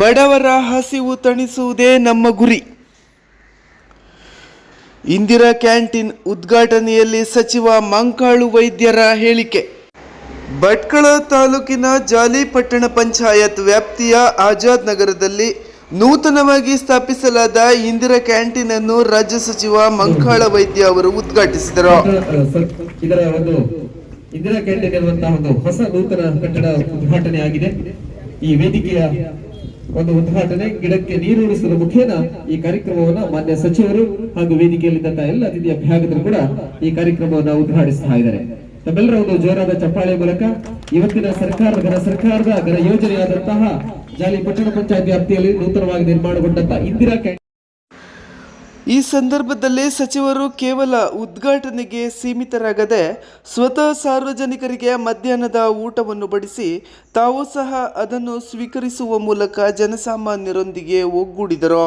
ಬಡವರ ಹಸಿವು ತಣಿಸುವುದೇ ನಮ್ಮ ಗುರಿ. ಇಂದಿರಾ ಕ್ಯಾಂಟೀನ್ ಉದ್ಘಾಟನೆಯಲ್ಲಿ ಸಚಿವ ಮಂಕಾಳು ವೈದ್ಯರ ಹೇಳಿಕೆ. ಭಟ್ಕಳ ತಾಲೂಕಿನ ಜಾಲಿಪಟ್ಟಣ ಪಂಚಾಯತ್ ವ್ಯಾಪ್ತಿಯ ಆಜಾದ್ ನಗರದಲ್ಲಿ ನೂತನವಾಗಿ ಸ್ಥಾಪಿಸಲಾದ ಇಂದಿರಾ ಕ್ಯಾಂಟೀನ್ ಅನ್ನು ರಾಜ್ಯ ಸಚಿವ ಮಂಕಾಳ ವೈದ್ಯ ಅವರು ಉದ್ಘಾಟಿಸಿದರು. ಇದರ ಕ್ಯಾಂಟೀನ್ ಎನ್ನುವಂತಹ ಒಂದು ಹೊಸ ನೂತನ ಕಟ್ಟಡ ಉದ್ಘಾಟನೆ ಆಗಿದೆ ಈ ವೇದಿಕೆಯ ಒಂದು ಉದ್ಘಾಟನೆ, ಗಿಡಕ್ಕೆ ನೀರು ಉಳಿಸಲು ಮುಖೇನ ಈ ಕಾರ್ಯಕ್ರಮವನ್ನ ಮಾನ್ಯ ಸಚಿವರು ಹಾಗೂ ವೇದಿಕೆಯಲ್ಲಿದ್ದಂತಹ ಎಲ್ಲ ಅತಿಥಿ ಅಭ್ಯಾಗತರು ಕೂಡ ಈ ಕಾರ್ಯಕ್ರಮವನ್ನ ಉದ್ಘಾಟಿಸ್ತಾ ಇದ್ದಾರೆ. ತಮ್ಮೆಲ್ಲರ ಒಂದು ಜೋರಾದ ಚಪ್ಪಾಳೆ ಮೂಲಕ ಇವತ್ತಿನ ಸರ್ಕಾರ, ಘನ ಸರ್ಕಾರದ ಘನ ಯೋಜನೆಯಾದಂತಹ ಜಾಲಿ ಪಟ್ಟಣ ಪಂಚಾಯತ್ ವ್ಯಾಪ್ತಿಯಲ್ಲಿ ನೂತನವಾಗಿ ನಿರ್ಮಾಣಗೊಂಡಂತಹ ಇಂದಿರಾ ಈ ಸಂದರ್ಭದಲ್ಲಿ ಸಚಿವರು ಕೇವಲ ಉದ್ಘಾಟನೆಗೆ ಸೀಮಿತರಾಗದೆ ಸ್ವತಃ ಸಾರ್ವಜನಿಕರಿಗೆ ಮಧ್ಯಾಹ್ನದ ಊಟವನ್ನು ಬಡಿಸಿ ತಾವು ಸಹ ಅದನ್ನು ಸ್ವೀಕರಿಸುವ ಮೂಲಕ ಜನಸಾಮಾನ್ಯರೊಂದಿಗೆ ಒಗ್ಗೂಡಿದರು.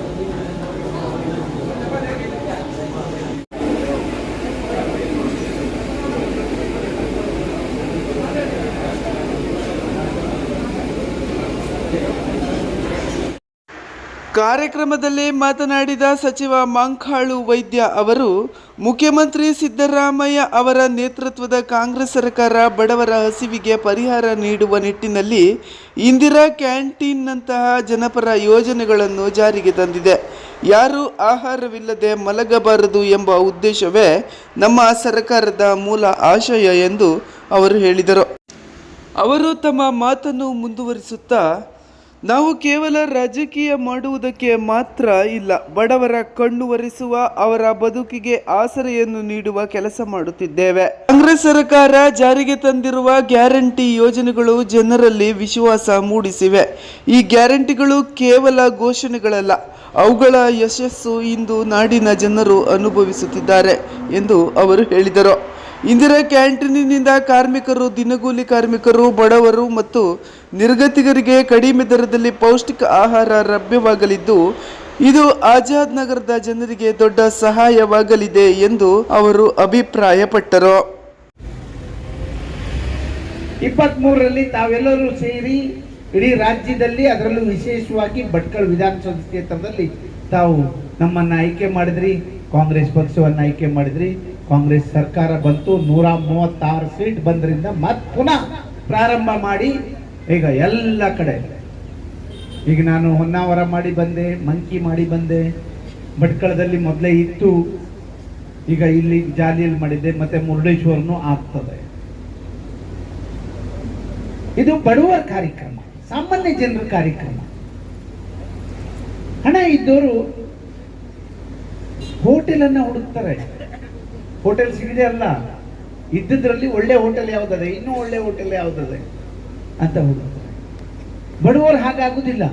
ಕಾರ್ಯಕ್ರಮದಲ್ಲಿ ಮಾತನಾಡಿದ ಸಚಿವ ಮಂಕಾಳು ವೈದ್ಯ ಅವರು, ಮುಖ್ಯಮಂತ್ರಿ ಸಿದ್ದರಾಮಯ್ಯ ಅವರ ನೇತೃತ್ವದ ಕಾಂಗ್ರೆಸ್ ಸರ್ಕಾರ ಬಡವರ ಹಸಿವಿಗೆ ಪರಿಹಾರ ನೀಡುವ ನಿಟ್ಟಿನಲ್ಲಿ ಇಂದಿರಾ ಕ್ಯಾಂಟೀನ್ನಂತಹ ಜನಪರ ಯೋಜನೆಗಳನ್ನು ಜಾರಿಗೆ ತಂದಿದೆ. ಯಾರೂ ಆಹಾರವಿಲ್ಲದೆ ಮಲಗಬಾರದು ಎಂಬ ಉದ್ದೇಶವೇ ನಮ್ಮ ಸರ್ಕಾರದ ಮೂಲ ಆಶಯ ಎಂದು ಅವರು ಹೇಳಿದರು. ಅವರು ತಮ್ಮ ಮಾತನ್ನು ಮುಂದುವರಿಸುತ್ತಾ ನಾವು ಕೇವಲ ರಾಜಕೀಯ ಮಾಡುವುದಕ್ಕೆ ಮಾತ್ರ ಇಲ್ಲ, ಬಡವರ ಕಣ್ಣು ಒರೆಸುವ ಅವರ ಬದುಕಿಗೆ ಆಸರೆಯನ್ನು ನೀಡುವ ಕೆಲಸ ಮಾಡುತ್ತಿದ್ದೇವೆ. ಕಾಂಗ್ರೆಸ್ ಸರ್ಕಾರ ಜಾರಿಗೆ ತಂದಿರುವ ಗ್ಯಾರಂಟಿ ಯೋಜನೆಗಳು ಜನರಲ್ಲಿ ವಿಶ್ವಾಸ ಮೂಡಿಸಿವೆ. ಈ ಗ್ಯಾರಂಟಿಗಳು ಕೇವಲ ಘೋಷಣೆಗಳಲ್ಲ, ಅವುಗಳ ಯಶಸ್ಸು ಇಂದು ನಾಡಿನ ಜನರು ಅನುಭವಿಸುತ್ತಿದ್ದಾರೆ ಎಂದು ಅವರು ಹೇಳಿದರು. ಇಂದಿರಾ ಕ್ಯಾಂಟೀನಿನಿಂದ ಕಾರ್ಮಿಕರು, ದಿನಗೂಲಿ ಕಾರ್ಮಿಕರು, ಬಡವರು ಮತ್ತು ನಿರ್ಗತಿಕರಿಗೆ ಕಡಿಮೆ ದರದಲ್ಲಿ ಪೌಷ್ಟಿಕ ಆಹಾರ ಲಭ್ಯವಾಗಲಿದ್ದು, ಇದು ಆಜಾದ್ ನಗರದ ಜನರಿಗೆ ದೊಡ್ಡ ಸಹಾಯವಾಗಲಿದೆ ಎಂದು ಅವರು ಅಭಿಪ್ರಾಯಪಟ್ಟರು. ಇಪ್ಪತ್ತ್ ಮೂರರಲ್ಲಿ ತಾವೆಲ್ಲರೂ ಸೇರಿ ಇಡೀ ರಾಜ್ಯದಲ್ಲಿ ಅದರಲ್ಲೂ ವಿಶೇಷವಾಗಿ ಭಟ್ಕಳ ವಿಧಾನಸಭಾ ಕ್ಷೇತ್ರದಲ್ಲಿ ತಾವು ನಮ್ಮನ್ನು ಆಯ್ಕೆ ಮಾಡಿದ್ರಿ, ಕಾಂಗ್ರೆಸ್ ಪಕ್ಷವನ್ನು ಆಯ್ಕೆ ಮಾಡಿದ್ರಿ ಕಾಂಗ್ರೆಸ್ ಸರ್ಕಾರ ಬಂತು, ನೂರ ಮೂವತ್ತಾರು ಸೀಟ್ ಬಂದ್ರಿಂದ ಮತ್ ಪುನಃ ಪ್ರಾರಂಭ ಮಾಡಿ ಈಗ ಎಲ್ಲ ಕಡೆ. ಈಗ ನಾನು ಹೊನ್ನಾವರ ಮಾಡಿ ಬಂದೆ, ಮಂಕಿ ಮಾಡಿ ಬಂದೆ, ಭಟ್ಕಳದಲ್ಲಿ ಮೊದಲೇ ಇತ್ತು. ಈಗ ಇಲ್ಲಿ ಜಾಲಿಯಲ್ಲಿ ಮಾಡಿದ್ದೆ, ಮತ್ತೆ ಮುರುಡೇಶ್ವರನು ಆಗ್ತದೆ. ಇದು ಬಡವರ ಕಾರ್ಯಕ್ರಮ, ಸಾಮಾನ್ಯ ಜನರ ಕಾರ್ಯಕ್ರಮ. ಹಣ ಇದ್ದವರು ಹೋಟೆಲ್ ಅನ್ನ ಹುಡುಕ್ತಾರೆ. ಹೋಟೆಲ್ ಸಿಗದೆ ಅಲ್ಲ. ಇದ್ದದ್ರಲ್ಲಿ ಒಳ್ಳೆ ಹೋಟೆಲ್ ಯಾವ್ದದೆ? ಇನ್ನೂ ಒಳ್ಳೆ ಹೋಟೆಲ್ ಯಾವ್ದದೆ? ಅಂತ ಹುಡುಕ್ತಾರೆ ಬಡವರು ಹಾಗಾಗುದಿಲ್ಲ.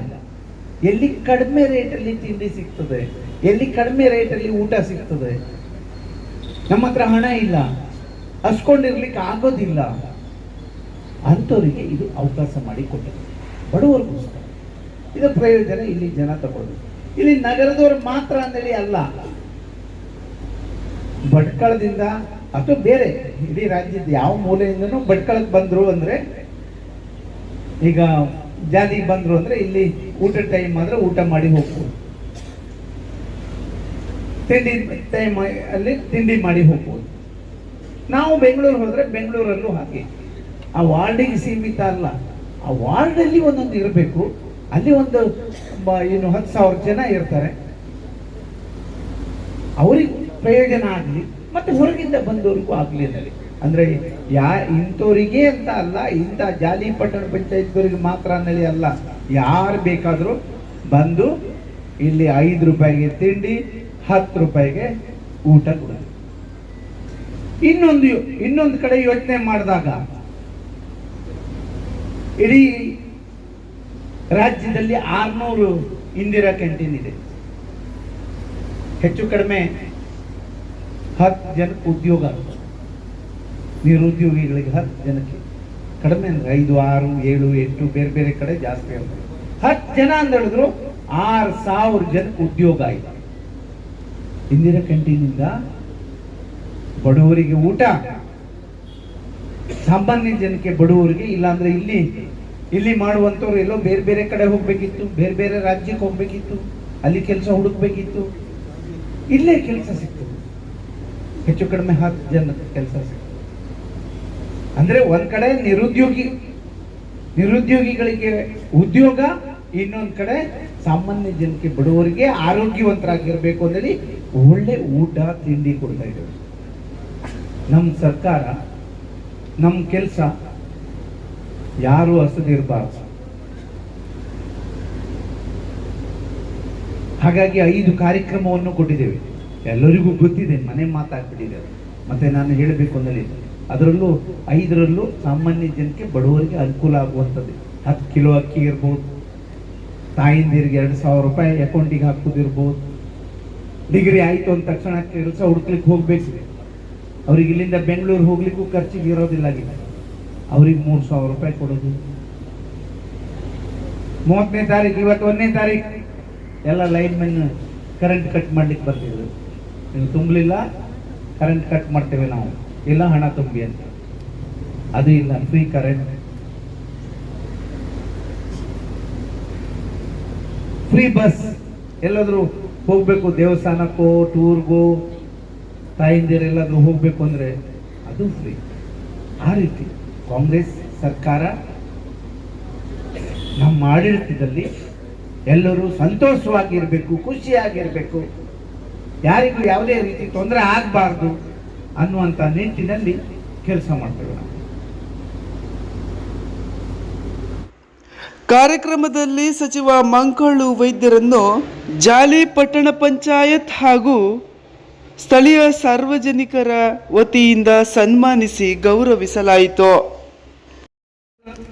ಎಲ್ಲಿ ಕಡಿಮೆ ರೇಟಲ್ಲಿ ತಿಂಡಿ ಸಿಗ್ತದೆ? ಎಲ್ಲಿ ಕಡಿಮೆ ರೇಟಲ್ಲಿ ಊಟ ಸಿಗ್ತದೆ? ನಮ್ಮ ಹತ್ರ ಹಣ ಇಲ್ಲ. ಹಸ್ಕೊಂಡಿರ್ಲಿಕ್ಕೆ ಆಗೋದಿಲ್ಲ. ಅಂಥವರಿಗೆ ಇದು ಅವಕಾಶ ಮಾಡಿ ಕೊಟ್ಟது ಬಡವರಿಗೋಸ್ಕರ. ಇದರ ಪ್ರಯೋಜನ ಇಲ್ಲಿ ಜನ ತಗೊಳ್ಳಿ ಇಲ್ಲಿ ನಗರದವರು ಮಾತ್ರ ಅಂದೇಳಿ ಅಲ್ಲ. ಭಟ್ಕಳದಿಂದ ಅಥವಾ ಬೇರೆ, ಇಡೀ ರಾಜ್ಯದ ಯಾವ ಮೂಲೆಯಿಂದನೂ ಭಟ್ಕಳಕ್ಕೆ ಬಂದ್ರು ಅಂದ್ರೆ, ಈಗ ಜಾತಿಗೆ ಬಂದ್ರು ಅಂದ್ರೆ ಇಲ್ಲಿ ಊಟ ಟೈಮ್ ಆದ್ರೆ ಊಟ ಮಾಡಿ ಹೋಗ್ಬೋದು. ತಿಂಡಿ ಟೈಮ್ ಅಲ್ಲಿ ತಿಂಡಿ ಮಾಡಿ ಹೋಗ್ಬೋದು. ನಾವು ಬೆಂಗಳೂರು ಹೋದರೆ ಬೆಂಗಳೂರಲ್ಲೂ ಹಾಗೆ. ಆ ವಾರ್ಡಿಗೆ ಸೀಮಿತ ಅಲ್ಲ. ಆ ವಾರ್ಡಲ್ಲಿ ಒಂದೊಂದು ಇರಬೇಕು. ಅಲ್ಲಿ ಒಂದು ಏನು ಹತ್ತು ಸಾವಿರ ಜನ ಇರ್ತಾರೆ. ಅವರಿಗೂ ಪ್ರಯೋಜನ ಆಗಲಿ ಮತ್ತೆ ಹೊರಗಿಂದ ಬಂದವರಿಗೂ ಆಗಲಿ ಅನ್ನಲಿ. ಅಂದ್ರೆ, ಯಾ ಇಂಥವರಿಗೆ ಅಂತ ಅಲ್ಲ, ಇಂಥ ಜಾಲಿ ಪಟ್ಟಣ ಪಂಚಾಯತ್ವರಿಗೆ ಮಾತ್ರ ಅನ್ನಲಿ ಅಲ್ಲ. ಯಾರು ಬೇಕಾದರೂ ಬಂದು ಇಲ್ಲಿ ಐದು ರೂಪಾಯಿಗೆ ತಿಂಡಿ, ಹತ್ತು ರೂಪಾಯಿಗೆ ಊಟ ಕೊಡ ಇನ್ನೊಂದು ಇನ್ನೊಂದು ಕಡೆ ಯೋಚನೆ ಮಾಡಿದಾಗ, ಇಡೀ ರಾಜ್ಯದಲ್ಲಿ ಆರ್ನೂರು ಇಂದಿರಾ ಕ್ಯಾಂಟೀನ್ ಇದೆ. ಹೆಚ್ಚು ಕಡಿಮೆ ಹತ್ತು ಜನಕ್ಕೆ ಉದ್ಯೋಗ ಆಗುತ್ತೆ. ನಿರುದ್ಯೋಗಿಗಳಿಗೆ ಹತ್ತು ಜನಕ್ಕೆ. ಕಡಿಮೆ ಅಂದ್ರೆ ಐದು, ಆರು, ಏಳು, ಎಂಟು, ಬೇರೆ ಬೇರೆ ಕಡೆ ಜಾಸ್ತಿ ಆಗುತ್ತೆ. ಹತ್ತು ಜನ ಅಂತ ಹೇಳಿದ್ರು ಆರು ಸಾವಿರ ಜನ ಉದ್ಯೋಗ ಆಯ್ತು. ಇಂದಿರಾ ಕ್ಯಾಂಟೀನಿಂದ ಬಡವರಿಗೆ ಊಟ, ಸಾಮಾನ್ಯ ಜನಕ್ಕೆ ಬಡವರಿಗೆ ಇಲ್ಲಾಂದ್ರೆ ಇಲ್ಲಿ ಇಲ್ಲಿ ಮಾಡುವಂಥವ್ರು ಎಲ್ಲೋ ಬೇರೆ ಬೇರೆ ಕಡೆ ಹೋಗ್ಬೇಕಿತ್ತು, ಬೇರೆ ಬೇರೆ ರಾಜ್ಯಕ್ಕೆ ಹೋಗ್ಬೇಕಿತ್ತು, ಅಲ್ಲಿ ಕೆಲಸ ಹುಡುಕ್ಬೇಕಿತ್ತು. ಇಲ್ಲೇ ಕೆಲಸ ಸಿಕ್ತು ಹೆಚ್ಚು ಕಡಿಮೆ ಹತ್ತು ಜನ ಕೆಲಸ ಅಂದ್ರೆ ಒಂದ್ ಕಡೆ ನಿರುದ್ಯೋಗಿ, ನಿರುದ್ಯೋಗಿಗಳಿಗೆ ಉದ್ಯೋಗ, ಇನ್ನೊಂದ್ ಕಡೆ ಸಾಮಾನ್ಯ ಜನಕ್ಕೆ ಬಡವರಿಗೆ ಆರೋಗ್ಯವಂತರಾಗಿರ್ಬೇಕು ಅಂದೇಳಿ ಒಳ್ಳೆ ಊಟ, ತಿಂಡಿ ಕೊಡ್ತಾ ಇದ್ದೇವೆ ನಮ್ಮ ಸರ್ಕಾರ ನಮ್ಮ ಕೆಲಸ ಯಾರು ಹಸದಿರಬಾರ್ದು ಹಾಗಾಗಿ ಐದು ಕಾರ್ಯಕ್ರಮವನ್ನು ಕೊಟ್ಟಿದ್ದೇವೆ. ಎಲ್ಲರಿಗೂ ಗೊತ್ತಿದೆ, ಮನೆ ಮಾತಾಗ್ಬಿಟ್ಟಿದೆ ಮತ್ತೆ ನಾನು ಹೇಳಬೇಕು ಅಂದ್ರೆ ಅದರಲ್ಲೂ ಐದರಲ್ಲೂ ಸಾಮಾನ್ಯ ಜನಕ್ಕೆ ಬಡವರಿಗೆ ಅನುಕೂಲ ಆಗುವಂಥದ್ದು. ಹತ್ತು ಕಿಲೋ ಅಕ್ಕಿ ಇರ್ಬೋದು, ತಾಯಿಂದಿರಿಗೆ ಎರಡು ಸಾವಿರ ರೂಪಾಯಿ ಅಕೌಂಟಿಗೆ ಹಾಕೋದಿರ್ಬೋದು ಡಿಗ್ರಿ ಆಯಿತು ಅಂದ ತಕ್ಷಣ ಕೆಲಸ ಹುಡ್ಕ್ಲಿಕ್ಕೆ ಹೋಗ್ಬೇಕು. ಅವ್ರಿಗೆ ಇಲ್ಲಿಂದ ಬೆಂಗಳೂರು ಹೋಗ್ಲಿಕ್ಕೂ ಖರ್ಚಿಗೆ ಇರೋದಿಲ್ಲ ಅವ್ರಿಗೆ ಮೂರು ಸಾವಿರ ರೂಪಾಯಿ ಕೊಡೋದು. ಮೂವತ್ತನೇ ತಾರೀಕು, ಇವತ್ತು ಒಂದನೇ ತಾರೀಕು. ಎಲ್ಲ ಲೈನ್ ಮೆನ್ ಕರೆಂಟ್ ಕಟ್ ಮಾಡ್ಲಿಕ್ಕೆ ಬರ್ತಿದ್ರು ನೀವು ತುಂಬಲಿಲ್ಲ ಕರೆಂಟ್ ಕಟ್ ಮಾಡ್ತೇವೆ ನಾವು. ಇಲ್ಲ ಹಣ ತುಂಬಿ ಅಂತ. ಅದು ಇಲ್ಲ ಫ್ರೀ ಕರೆಂಟ್ ಫ್ರೀ ಬಸ್ ಎಲ್ಲಾದರೂ ಹೋಗ್ಬೇಕು, ದೇವಸ್ಥಾನಕ್ಕೋ ಟೂರ್ಗೋ ತಾಯಿಂದಿರೆಲ್ಲಾದರೂ ಹೋಗ್ಬೇಕು ಅಂದ್ರೆ ಅದು ಫ್ರೀ ಆ ರೀತಿ ಕಾಂಗ್ರೆಸ್ ಸರ್ಕಾರ ನಮ್ಮ ಆಡಳಿತದಲ್ಲಿ ಎಲ್ಲರೂ ಸಂತೋಷವಾಗಿರಬೇಕು, ಖುಷಿಯಾಗಿರ್ಬೇಕು. ಯಾರಿಗೂ ಯಾವುದೇ ರೀತಿ ತೊಂದರೆ ಆಗಬಾರ್ದು ಅನ್ನುವಂಥ ನಿಟ್ಟಿನಲ್ಲಿ ಕೆಲಸ ಮಾಡ್ತೇವೆ ನಾವು. ಕಾರ್ಯಕ್ರಮದಲ್ಲಿ ಸಚಿವ ಮಂಕಳು ವೈದ್ಯರನ್ನು ಜಾಲಿ ಪಟ್ಟಣ ಪಂಚಾಯತ್ ಹಾಗೂ ಸ್ಥಳೀಯ ಸಾರ್ವಜನಿಕರ ವತಿಯಿಂದ ಸನ್ಮಾನಿಸಿ ಗೌರವಿಸಲಾಯಿತು.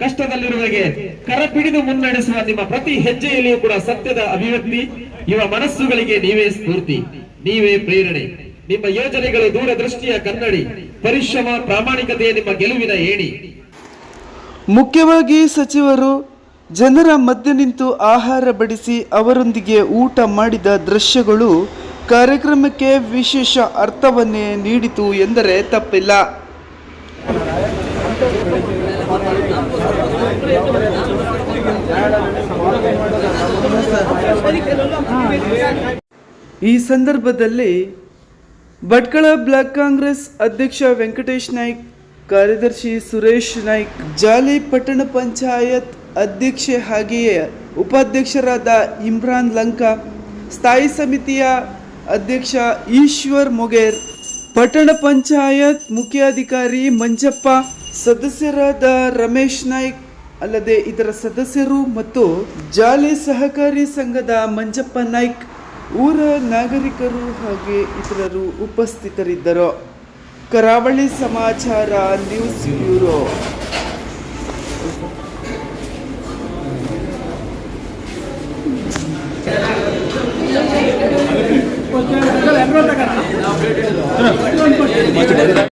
ಕಷ್ಟದಲ್ಲಿರುವವರಿಗೆ ಕರ ಪಿಡಿದು ಮುನ್ನಡೆಸುವ ನಿಮ್ಮ ಪ್ರತಿ ಹೆಜ್ಜೆಯಲ್ಲಿಯೂ ಕೂಡ ಸತ್ಯದ ಅಭಿವ್ಯಕ್ತಿ ಇವ ಮನಸ್ಸುಗಳಿಗೆ ನೀವೇ ಸ್ಫೂರ್ತಿ. ನೀವೇ ಪ್ರೇರಣೆ. ನಿಮ್ಮ ಯೋಜನೆಗಳು ದೂರದೃಷ್ಟಿಯ ಕನ್ನಡಿ. ಪರಿಶ್ರಮ ಪ್ರಾಮಾಣಿಕತೆಯ ನಿಮ್ಮ ಗೆಲುವಿನ ಏಣಿ. ಮುಖ್ಯವಾಗಿ ಸಚಿವರು ಜನರ ಮಧ್ಯೆ ನಿಂತು ಆಹಾರ ಬಡಿಸಿ ಅವರೊಂದಿಗೆ ಊಟ ಮಾಡಿದ ದೃಶ್ಯಗಳು ಕಾರ್ಯಕ್ರಮಕ್ಕೆ ವಿಶೇಷ ಅರ್ಥವನ್ನೇ ನೀಡಿತು ಎಂದರೆ ತಪ್ಪಿಲ್ಲ. ಈ ಸಂದರ್ಭದಲ್ಲಿ ಭಟ್ಕಳ ಬ್ಲಾಕ್ ಕಾಂಗ್ರೆಸ್ ಅಧ್ಯಕ್ಷ ವೆಂಕಟೇಶ್ ನಾಯ್ಕ್, ಕಾರ್ಯದರ್ಶಿ ಸುರೇಶ್ ನಾಯ್ಕ್, ಜಾಲಿ ಪಟ್ಟಣ ಪಂಚಾಯತ್ ಅಧ್ಯಕ್ಷೆ ಹಾಗೆಯೇ ಉಪಾಧ್ಯಕ್ಷರಾದ ಇಮ್ರಾನ್ ಲಂಕಾ, ಸ್ಥಾಯಿ ಸಮಿತಿಯ ಅಧ್ಯಕ್ಷ ಈಶ್ವರ್ ಮೊಗೇರ್, ಪಟ್ಟಣ ಪಂಚಾಯತ್ ಮುಖ್ಯಾಧಿಕಾರಿ ಮಂಜಪ್ಪ, ಸದಸ್ಯರಾದ ರಮೇಶ್ ನಾಯ್ಕ್ ಅಲ್ಲದೆ ಇದರ ಸದಸ್ಯರು ಮತ್ತು ಜಾಲಿ ಸಹಕಾರಿ ಸಂಘದ ಮಂಜಪ್ಪ ನಾಯ್ಕ್. ಊರ ನಾಗರಿಕರು ಹಾಗೆ ಇತರರು ಉಪಸ್ಥಿತರಿದ್ದರು. ಕರಾವಳಿ ಸಮಾಚಾರ ನ್ಯೂಸ್ ಬ್ಯೂರೋ.